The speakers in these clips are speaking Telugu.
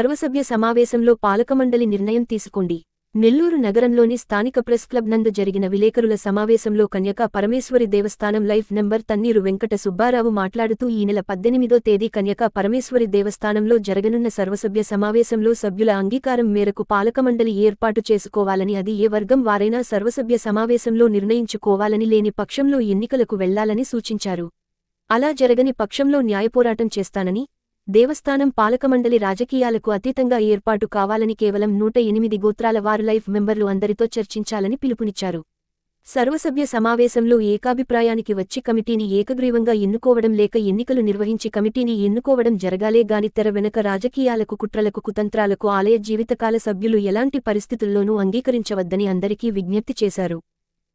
సర్వసభ్య సమావేశంలో పాలకమండలి నిర్ణయం తీసుకోండి. నెల్లూరు నగరంలోని స్థానిక ప్రెస్ క్లబ్ నందు జరిగిన విలేకరుల సమావేశంలో కన్యకా పరమేశ్వరి దేవస్థానం లైఫ్ నెంబర్ తన్నీరు వెంకట సుబ్బారావు మాట్లాడుతూ ఈ నెల పద్దెనిమిదో తేదీ కన్యకా పరమేశ్వరి దేవస్థానంలో జరగనున్న సర్వసభ్య సమావేశంలో సభ్యుల అంగీకారం మేరకు పాలకమండలి ఏర్పాటు చేసుకోవాలని అది ఏ వర్గం వారైనా సర్వసభ్య సమావేశంలో నిర్ణయించుకోవాలని లేని పక్షంలో ఎన్నికలకు వెళ్ళాలని సూచించారు. అలా జరగని పక్షంలో న్యాయపోరాటం చేస్తానని దేవస్థానం పాలకమండలి రాజకీయాలకు అతీతంగా ఏర్పాటు కావాలని కేవలం నూట ఎనిమిది గోత్రాల వారు లైఫ్ మెంబర్లు అందరితో చర్చించాలని పిలుపునిచ్చారు. సర్వసభ్య సమావేశంలో ఏకాభిప్రాయానికి వచ్చి కమిటీని ఏకగ్రీవంగా ఎన్నుకోవడం లేక ఎన్నికలు నిర్వహించి కమిటీని ఎన్నుకోవడం జరగాలే గాని తెర వెనక రాజకీయాలకు కుట్రలకు కుతంత్రాలకు ఆలయ జీవితకాల సభ్యులు ఎలాంటి పరిస్థితుల్లోనూ అంగీకరించవద్దని అందరికీ విజ్ఞప్తి చేశారు.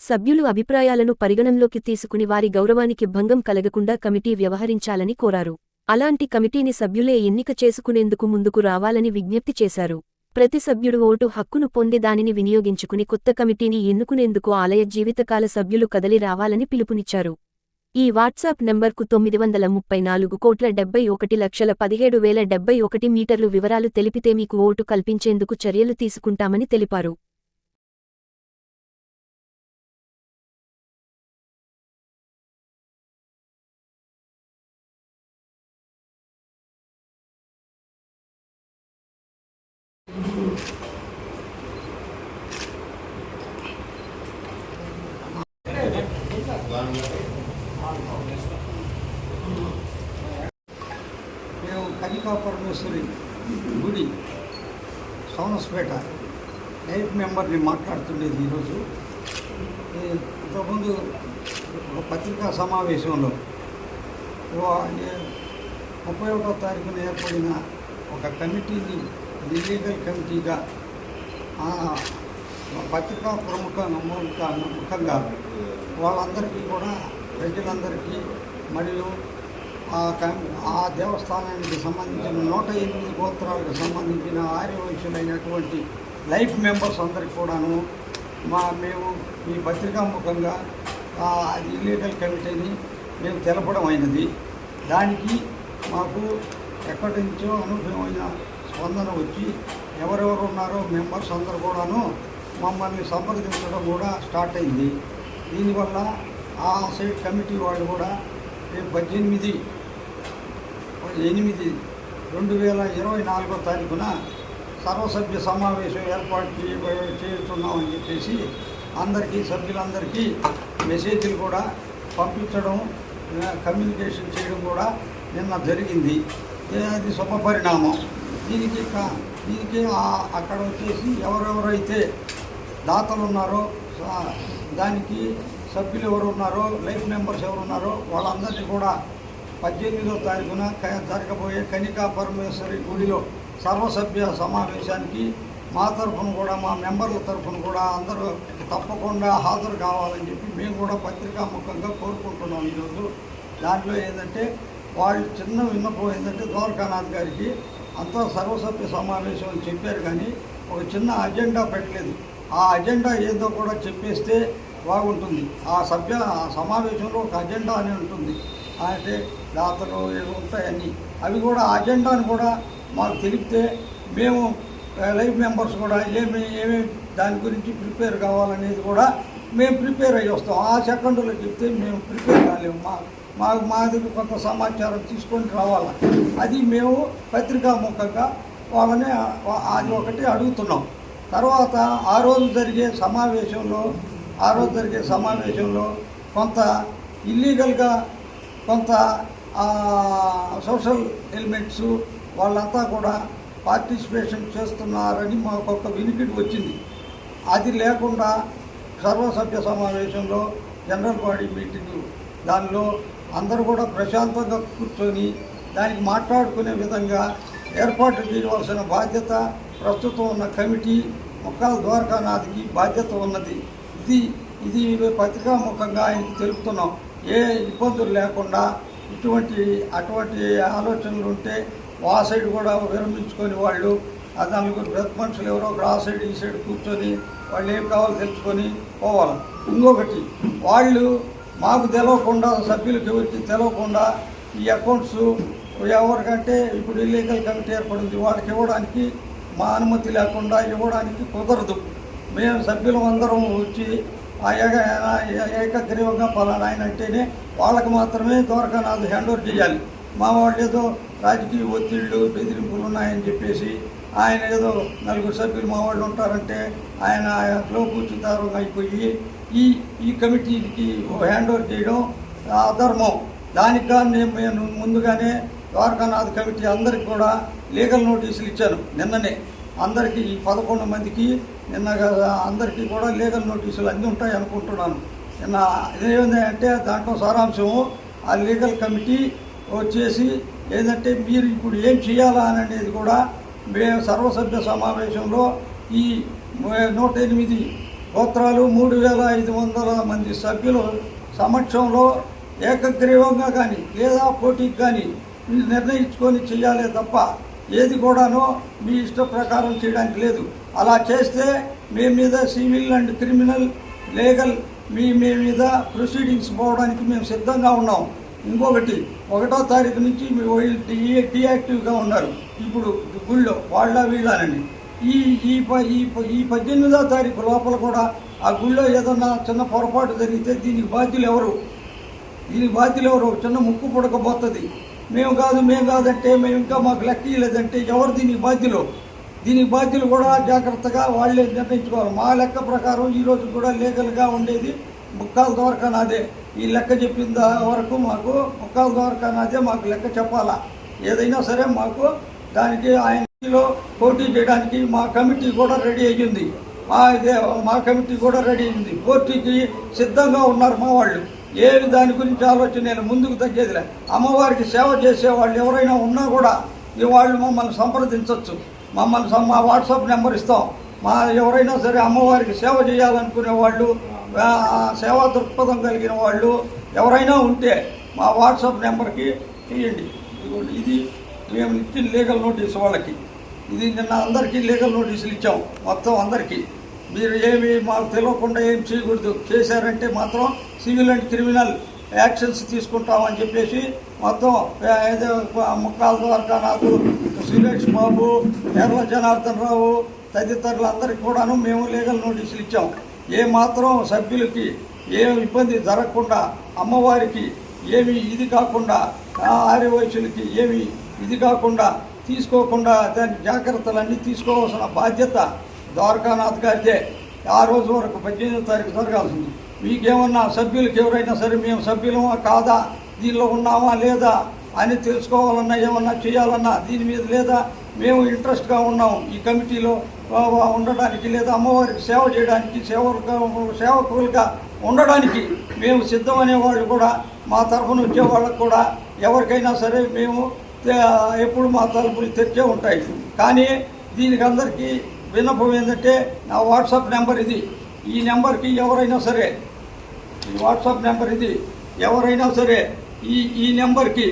సభ్యులు అభిప్రాయాలను పరిగణంలోకి తీసుకుని వారి గౌరవానికి భంగం కలగకుండా కమిటీ వ్యవహరించాలని కోరారు. అలాంటి కమిటీని సభ్యులే ఎన్నిక చేసుకునేందుకు ముందుకు రావాలని విజ్ఞప్తి చేశారు. ప్రతి సభ్యుడు ఓటు హక్కును పొంది దానిని వినియోగించుకుని కొత్త కమిటీని ఎన్నుకునేందుకు ఆలయ జీవితకాల సభ్యులు కదలి రావాలని పిలుపునిచ్చారు. ఈ వాట్సాప్ నంబర్కు తొమ్మిది వందల ముప్పై నాలుగు కోట్ల డెబ్బై ఒకటి లక్షల పదిహేడు వేల డెబ్బై ఒకటి మీటర్లు వివరాలు తెలిపితే మీకు ఓటు కల్పించేందుకు చర్యలు తీసుకుంటామని తెలిపారు. మేము కనికా పరమేశ్వరి గుడి సోమస్పేట ఎయిట్ మెంబర్ని మాట్లాడుతుండేది ఈరోజు. ఇంతకుముందు ఒక పత్రికా సమావేశంలో ఏ- ముప్పై ఒకటో తారీఖున ఏర్పడిన ఒక కమిటీని లీగల్ కమిటీగా పత్రికా ప్రముఖ ముఖ ముఖంగా వాళ్ళందరికీ కూడా ప్రజలందరికీ మరియు ఆ ఆ దేవస్థానానికి సంబంధించిన నూట ఎనిమిది గోత్రాలకు సంబంధించిన ఆర్యవైశ్యులైనటువంటి లైఫ్ మెంబర్స్ అందరికి కూడాను మా మేము ఈ పత్రికా ముఖంగా ఆ అది ఇల్లీగల్ కమిటీని మేము తెలపడం అయినది. దానికి మాకు ఎక్కడి నుంచో అనుభవమైన స్పందన వచ్చి ఎవరెవరు ఉన్నారో మెంబర్స్ అందరు కూడాను మమ్మల్ని సంప్రదించడం కూడా స్టార్ట్ అయింది. దీనివల్ల ఆ సైడ్ కమిటీ వాళ్ళు కూడా రేపు పద్దెనిమిది ఎనిమిది రెండు వేల ఇరవై నాలుగో తారీఖున సర్వసభ్య సమావేశం ఏర్పాటు చేయ చేస్తున్నామని చెప్పేసి అందరికీ సభ్యులందరికీ మెసేజ్లు కూడా పంపించడం కమ్యూనికేషన్ చేయడం కూడా నిన్న జరిగింది. అది శుభపరిణామం. దీనికి దీనికి అక్కడ వచ్చేసి ఎవరెవరైతే దాతలు ఉన్నారో దానికి సభ్యులు ఎవరు ఉన్నారో లైఫ్ మెంబర్స్ ఎవరు ఉన్నారో వాళ్ళందరినీ కూడా పద్దెనిమిదో తారీఖున జరగబోయే కనికా పరమేశ్వరి గుడిలో సర్వసభ్య సమావేశానికి మా తరఫున కూడా మా మెంబర్ల తరఫున కూడా అందరూ తప్పకుండా హాజరు కావాలని చెప్పి మేము కూడా పత్రికాముఖంగా కోరుకుంటున్నాం ఈరోజు. దాంట్లో ఏంటంటే వాళ్ళు చిన్న విన్నపం ఏంటంటే ద్వారకానాథ్ గారికి అంతా సర్వసభ్య సమావేశం అని చెప్పారు కానీ ఒక చిన్న అజెండా పెట్టలేదు. ఆ అజెండా ఏదో కూడా చెప్పేస్తే బాగుంటుంది. ఆ సభ్య ఆ సమావేశంలో ఒక అజెండా అని ఉంటుంది. అంటే దాతలు ఏవో ఉంటాయన్నీ అవి కూడా ఆ అజెండాను కూడా మాకు తెలిపితే మేము లైఫ్ మెంబర్స్ కూడా ఏమి ఏమేమి దాని గురించి ప్రిపేర్ కావాలనేది కూడా మేము ప్రిపేర్ అయ్యి వస్తాం. ఆ సెకండ్లో చెప్తే మేము ప్రిపేర్ కాలేము. మా మాకు మా దగ్గర కొంత సమాచారం తీసుకొని రావాలి? అది మేము పత్రికాముఖంగా వాళ్ళని అది ఒకటి అడుగుతున్నాం. తర్వాత ఆ రోజు జరిగే సమావేశంలో ఆ రోజు జరిగే సమావేశంలో కొంత ఇల్లీగల్గా కొంత సోషల్ ఎలిమెంట్స్ వాళ్ళంతా కూడా పార్టిసిపేషన్ చేస్తున్నారని మాకు ఒక వినికిడి వచ్చింది. అది లేకుండా సర్వసభ్య సమావేశంలో జనరల్ బాడీ మీటింగ్ దానిలో అందరూ కూడా ప్రశాంతంగా కూర్చొని దానికి మాట్లాడుకునే విధంగా ఏర్పాటు చేయవలసిన బాధ్యత ప్రస్తుతం ఉన్న కమిటీ మొక్కల ద్వారకానాథ్కి బాధ్యత ఉన్నది. ఇది ఇది పత్రికాముఖంగా ఆయనకి తెలుపుతున్నాం. ఏ ఇబ్బందులు లేకుండా ఇటువంటి అటువంటి ఆలోచనలు ఉంటే ఆ సైడ్ కూడా విరమించుకొని వాళ్ళు దాని నలుగురు పెద్ద మనుషులు ఎవరో ఒకరు ఆ సైడ్ ఈ సైడ్ కూర్చొని వాళ్ళు ఏం కావాలో తెలుసుకొని పోవాలి. ఇంకొకటి వాళ్ళు మాకు తెలవకుండా సభ్యులకు ఎవరికి తెలవకుండా ఈ అకౌంట్స్ ఎవరికంటే ఇప్పుడు ఇల్లీగల్ కమిటీ ఏర్పడింది వాళ్ళకి ఇవ్వడానికి మా అనుమతి లేకుండా ఇవ్వడానికి కుదరదు. మేము సభ్యులం అందరం వచ్చి ఆ ఏక ఏకగ్రీవంగా పలానా ఆయన అంటేనే వాళ్ళకి మాత్రమే ద్వారకానాథ్ హ్యాండ్ ఓవర్ చేయాలి. మా వాళ్ళు ఏదో రాజకీయ ఒత్తిళ్ళు బెదిరింపులు ఉన్నాయని చెప్పేసి ఆయన ఏదో నలుగురు సభ్యులు మా వాళ్ళు ఉంటారంటే ఆయన లో కూర్చుతారు అయిపోయి ఈ ఈ కమిటీకి హ్యాండ్ ఓవర్ చేయడం అధర్మం దానికి కానీ నేను ముందుగానే ద్వారకానాథ్ కమిటీ అందరికి కూడా లీగల్ నోటీసులు ఇచ్చాను నిన్ననే. అందరికీ ఈ పదకొండు మందికి నిన్న అందరికీ కూడా లీగల్ నోటీసులు అన్నీ ఉంటాయి అనుకుంటున్నాను. నిన్న ఇదేంది అంటే దాంట్లో సారాంశము ఆ లీగల్ కమిటీ వచ్చేసి ఏంటంటే మీరు ఇప్పుడు ఏం చేయాలా అని అనేది కూడా మేము సర్వసభ్య సమావేశంలో ఈ నూట ఎనిమిది గోత్రాలు మూడు వేల ఐదు వందల మంది సభ్యులు సమక్షంలో ఏకగ్రీవంగా కానీ లేదా పోటీకి కానీ మీరు నిర్ణయించుకొని చేయాలే తప్ప ఏది కూడాను మీ ఇష్ట ప్రకారం చేయడానికి లేదు. అలా చేస్తే మీ మీద సివిల్ అండ్ క్రిమినల్ లీగల్ మీ మీ మీద ప్రొసీడింగ్స్ పోవడానికి మేము సిద్ధంగా ఉన్నాం. ఇంకొకటి ఒకటో తారీఖు నుంచి మీ వాళ్ళు డి- డియాక్టివ్గా ఉన్నారు. ఇప్పుడు గుళ్ళో వాళ్ళ వీళ్ళని ఈ ఈ ప- ఈ పద్దెనిమిదో తారీఖు లోపల కూడా ఆ గుళ్ళో ఏదన్నా చిన్న పొరపాటు జరిగితే దీనికి బాధ్యులు ఎవరు? దీనికి బాధ్యులు ఎవరు? చిన్న ముక్కు పుడకపోతుంది. మేము కాదు మేము కాదంటే మేము ఇంకా మాకు లెక్క ఇవ్వలేదంటే ఎవరు దీనికి బాధ్యులు? దీనికి బాధ్యులు కూడా జాగ్రత్తగా వాళ్ళే నిర్ణయించుకోవాలి. మా లెక్క ప్రకారం ఈరోజు కూడా లీగల్గా ఉండేది ముక్కాల ద్వారా నాదే. ఈ లెక్క చెప్పిన వరకు మాకు ముక్కాల ద్వారా నాదే మాకు లెక్క చెప్పాలా? ఏదైనా సరే మాకు దానికి ఆయన లో పోటీ చేయడానికి మా కమిటీ కూడా రెడీ అయ్యింది. మా మా కమిటీ కూడా రెడీ అయింది పోటీకి సిద్ధంగా ఉన్నారు మా వాళ్ళు. ఏమి దాని గురించి ఆలోచన నేను ముందుకు తగ్గేదిలే. అమ్మవారికి సేవ చేసే వాళ్ళు ఎవరైనా ఉన్నా కూడా ఈ వాళ్ళు మమ్మల్ని సంప్రదించవచ్చు మమ్మల్ని సం- మా వాట్సాప్ నెంబర్ ఇస్తాం. మా ఎవరైనా సరే అమ్మవారికి సేవ చేయాలనుకునే వాళ్ళు సేవా దృక్పథం కలిగిన వాళ్ళు ఎవరైనా ఉంటే మా వాట్సాప్ నెంబర్కి చేయండి ఇది మేము ఇచ్చిన లీగల్ నోటీస్ వాళ్ళకి. ఇది నిన్న అందరికీ లీగల్ నోటీసులు ఇచ్చాం. మొత్తం అందరికీ. మీరు ఏమి మాకు తెలియకుండా ఏం చేయకూడదు. చేశారంటే మాత్రం సివిల్ అండ్ క్రిమినల్ యాక్షన్స్ తీసుకుంటామని చెప్పేసి మొత్తం ఏదో ముక్కాల ద్వారకా నాకు సురేష్ బాబు ఎర్ర జనార్దన్ రావు తదితరులందరికీ కూడాను మేము లీగల్ నోటీసులు ఇచ్చాం. ఏ మాత్రం సభ్యులకి ఏం ఇబ్బంది జరగకుండా అమ్మవారికి ఏమి ఇది కాకుండా ఆ ఆర్యవైశ్యులకి ఏమి ఇది కాకుండా తీసుకోకుండా దాని జాగ్రత్తలన్నీ తీసుకోవాల్సిన బాధ్యత ద్వారకానాథ్ గారిదే. ఆ రోజు వరకు పద్దెనిమిదో తారీఖు జరగాల్సింది. మీకేమన్నా సభ్యులకి ఎవరైనా సరే మేము సభ్యులమా కాదా? దీనిలో ఉన్నామా లేదా? అని తెలుసుకోవాలన్నా ఏమన్నా చేయాలన్నా దీని మీద లేదా? మేము ఇంట్రెస్ట్గా ఉన్నాము ఈ కమిటీలో ఉండడానికి లేదా అమ్మవారికి సేవ చేయడానికి సేవకు సేవకులుగా ఉండడానికి మేము సిద్ధమనే వాళ్ళు కూడా మా తరఫున వచ్చే వాళ్ళకు కూడా ఎవరికైనా సరే మేము ఎప్పుడు మా తలుపులు తెచ్చే ఉంటాయి. కానీ దీనికి అందరికీ విన్నపం ఏంటంటే నా వాట్సాప్ నెంబర్ ఇది. ఈ నెంబర్కి ఎవరైనా సరే ఈ వాట్సాప్ నెంబర్ ఇది. ఎవరైనా సరే ఈ ఈ నెంబర్కి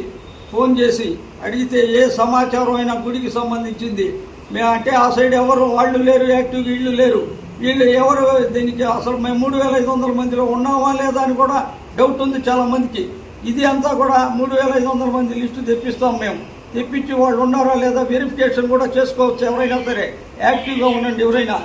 ఫోన్ చేసి అడిగితే ఏ సమాచారం అయినా గుడికి సంబంధించింది. మేము అంటే ఆ సైడ్ ఎవరు వాళ్ళు లేరు యాక్టివ్గా వీళ్ళు లేరు. వీళ్ళు ఎవరు దీనికి అసలు మేము మూడు వేల ఐదు వందల మందిలో ఉన్నామా లేదా అని కూడా డౌట్ ఉంది చాలామందికి ఇది అంతా కూడా మూడు వేల ఐదు వందల మంది లిస్టు తెప్పిస్తాం మేము. తెప్పించి వాళ్ళు ఉన్నారా లేదా వెరిఫికేషన్ కూడా చేసుకోవచ్చు ఎవరైనా సరే. యాక్టివ్గా ఉండండి ఎవరైనా.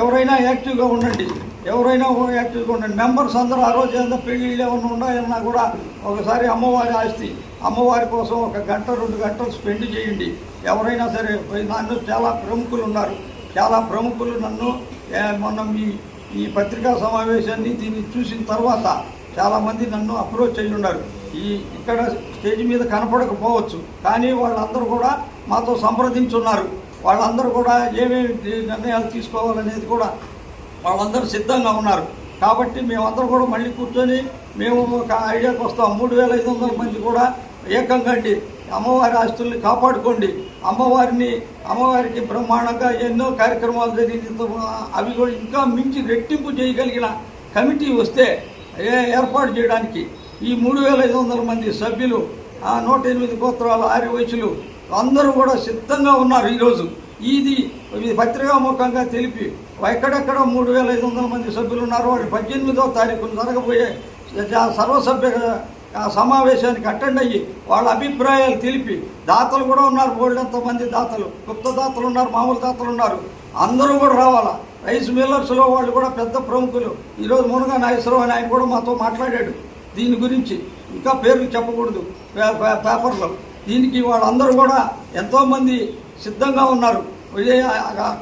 ఎవరైనా యాక్టివ్గా ఉండండి. ఎవరైనా యాక్టివ్గా ఉండండి. మెంబర్స్ అందరూ ఆ రోజు ఏదైనా పెళ్ళిళ్ళు ఏమైనా ఉన్నాయన్నా కూడా ఒకసారి అమ్మవారి ఆస్తి అమ్మవారి కోసం ఒక గంట రెండు గంటలు స్పెండ్ చేయండి. ఎవరైనా సరే నన్ను చాలా ప్రముఖులు ఉన్నారు. చాలా ప్రముఖులు నన్ను మొన్న మీ ఈ పత్రికా సమావేశాన్ని దీన్ని చూసిన తర్వాత చాలామంది నన్ను అప్రోచ్ అయ్యి ఉన్నారు. ఈ ఇక్కడ స్టేజ్ మీద కనపడకపోవచ్చు కానీ వాళ్ళందరూ కూడా మాతో సంప్రదించున్నారు. వాళ్ళందరూ కూడా ఏమేమి నిర్ణయాలు తీసుకోవాలనేది కూడా వాళ్ళందరూ సిద్ధంగా ఉన్నారు. కాబట్టి మేమందరూ కూడా మళ్ళీ కూర్చొని మేము ఒక ఐడియాకి వస్తాం. మూడు వేల ఐదు వందల మంది కూడా ఏకంగా అండి అమ్మవారి ఆస్తుల్ని కాపాడుకోండి. అమ్మవారిని అమ్మవారికి బ్రహ్మాండంగా ఎన్నో కార్యక్రమాలు జరిగిన అవి కూడా ఇంకా మించి రెట్టింపు చేయగలిగిన కమిటీ వస్తే ఏర్పాటు చేయడానికి ఈ మూడు వేల ఐదు వందల మంది సభ్యులు ఆ నూట ఎనిమిది గోత్రాల ఆర్య వయసులు అందరూ కూడా సిద్ధంగా ఉన్నారు ఈరోజు. ఇది ఇది పత్రికాముఖంగా తెలిపి ఎక్కడెక్కడ మూడు వేల ఐదు వందల మంది సభ్యులు ఉన్నారు వాళ్ళు పద్దెనిమిదో తారీఖున జరగబోయే సర్వసభ్య సమావేశానికి అటెండ్ అయ్యి వాళ్ళ అభిప్రాయాలు తెలిపి దాతలు కూడా ఉన్నారు బోల్డంత మంది దాతలు గుప్త దాతలు ఉన్నారు మామూలు దాతలు ఉన్నారు. అందరూ కూడా రావాలా? రైస్ మిల్లర్స్లో వాళ్ళు కూడా పెద్ద ప్రముఖులు. ఈరోజు మునగా నాగేశ్వరరావు అని ఆయన కూడా మాతో మాట్లాడాడు దీని గురించి. ఇంకా పేర్లు చెప్పకూడదు పే- పే- పేపర్లో. దీనికి వాళ్ళందరూ కూడా ఎంతోమంది సిద్ధంగా ఉన్నారు. విజయ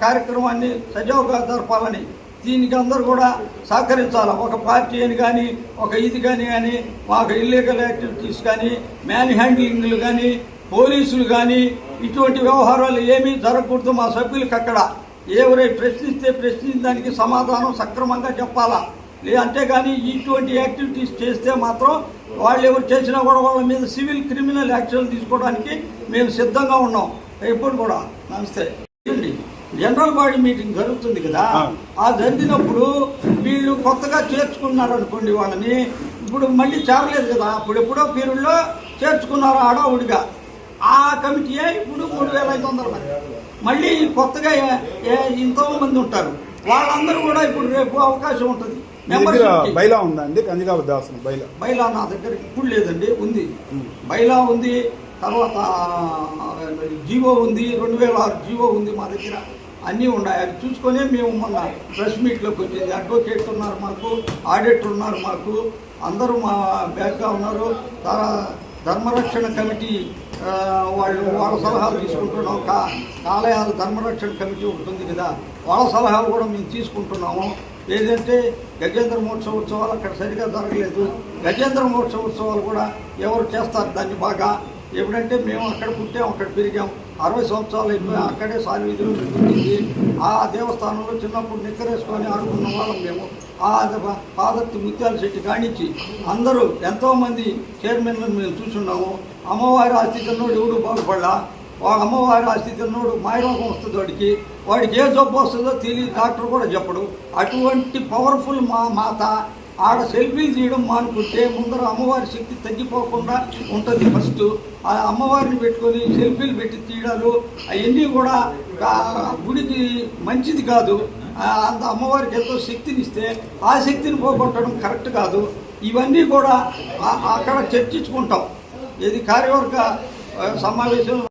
కార్యక్రమాన్ని సజావుగా జరపాలని. దీనికి అందరూ కూడా సహకరించాలి. ఒక పార్టీ అని కానీ ఒక ఇది కానీ కానీ మాకు ఇల్లీగల్ యాక్టివిటీస్ కానీ మ్యాన్ హ్యాండ్లింగ్లు కానీ పోలీసులు కానీ ఇటువంటి వ్యవహారాలు ఏమీ జరగకూడదు మా సభ్యులకు అక్కడ. ఎవరై ప్రశ్నిస్తే ప్రశ్నించిన దానికి సమాధానం సక్రమంగా చెప్పాలా? లే అంతేగాని ఇటువంటి యాక్టివిటీస్ చేస్తే మాత్రం వాళ్ళు ఎవరు చేసినా కూడా వాళ్ళ మీద సివిల్ క్రిమినల్ యాక్షన్ తీసుకోవడానికి మేము సిద్ధంగా ఉన్నాం. ఎప్పుడు కూడా. నమస్తే. జనరల్ బాడీ మీటింగ్ జరుగుతుంది కదా? ఆ. జరిగినప్పుడు వీళ్ళు కొత్తగా చేర్చుకున్నారు అనుకోండి వాళ్ళని. ఇప్పుడు మళ్ళీ చేరలేదు కదా? అప్పుడు ఎప్పుడో పీరియడ్లో చేర్చుకున్నారు ఆడావుడిగా. ఆ కమిటీయే ఇప్పుడు మూడు వేల ఐదు వందల మంది మళ్ళీ కొత్తగా ఎంతో మంది ఉంటారు. వాళ్ళందరూ కూడా ఇప్పుడు రేపు అవకాశం ఉంటుంది. బైలా ఉందా అండి? కందికావ దాసన బైలా? బైలా నా దగ్గర ఇప్పుడు లేదండి ఉంది. బైలా ఉంది తర్వాత జీవో ఉంది రెండు వేల ఆరు జీవో ఉంది మా దగ్గర. అన్నీ ఉన్నాయి. అది చూసుకొనే మేము మొన్న ప్రెస్ మీట్లోకి వచ్చింది అడ్వకేట్ ఉన్నారు మాకు ఆడిటర్ ఉన్నారు మాకు. అందరూ మా బ్యాగ్గా ఉన్నారు. తర్వాత ధర్మరక్షణ కమిటీ వాళ్ళు వాళ్ళ సలహాలు తీసుకుంటున్నాం. కా ఆలయాల ధర్మరక్షణ కమిటీ ఉంటుంది కదా. వాళ్ళ సలహాలు కూడా మేము తీసుకుంటున్నాము. ఏదంటే గజేంద్ర మహోత్సవ ఉత్సవాలు అక్కడ సరిగా జరగలేదు. గజేంద్ర మహోత్సవ ఉత్సవాలు కూడా ఎవరు చేస్తారు దాన్ని బాగా? ఎప్పుడంటే మేము అక్కడ పుట్టాం అక్కడ పెరిగాం. అరవై సంవత్సరాలు అయిపోయి అక్కడే సాన్నిధిలో ఆ దేవస్థానంలో చిన్నప్పుడు నిక్కరేసుకొని ఆడుకున్న వాళ్ళం మేము. ఆ పాదత్తి ముత్యాల శెట్టి కానిచ్చి అందరూ ఎంతోమంది చైర్మన్లను మేము చూస్తున్నాము. అమ్మవారి ఆస్థితున్నోడు ఎవడు బాగుపడలా? వాడు అమ్మవారి ఆస్థితున్నోడు మాయరోగం వస్తుంది వాడికి. వాడికి ఏ జబ్బు వస్తుందో తెలియదు డాక్టర్ కూడా చెప్పడు. అటువంటి పవర్ఫుల్ మా మాత ఆడ సెల్ఫీలు తీయడం మానుకుంటే ముందర అమ్మవారి శక్తి తగ్గిపోకుండా ఉంటుంది ఫస్ట్. ఆ అమ్మవారిని పెట్టుకొని సెల్ఫీలు పెట్టి తీయడాలు అవన్నీ కూడా గుడికి మంచిది కాదు. అంత అమ్మవారికి ఎంతో శక్తిని ఇస్తే ఆ శక్తిని పోగొట్టడం కరెక్ట్ కాదు. ఇవన్నీ కూడా అక్కడ చర్చించుకుంటాం. ఇది కార్యవర్గ సమావేశం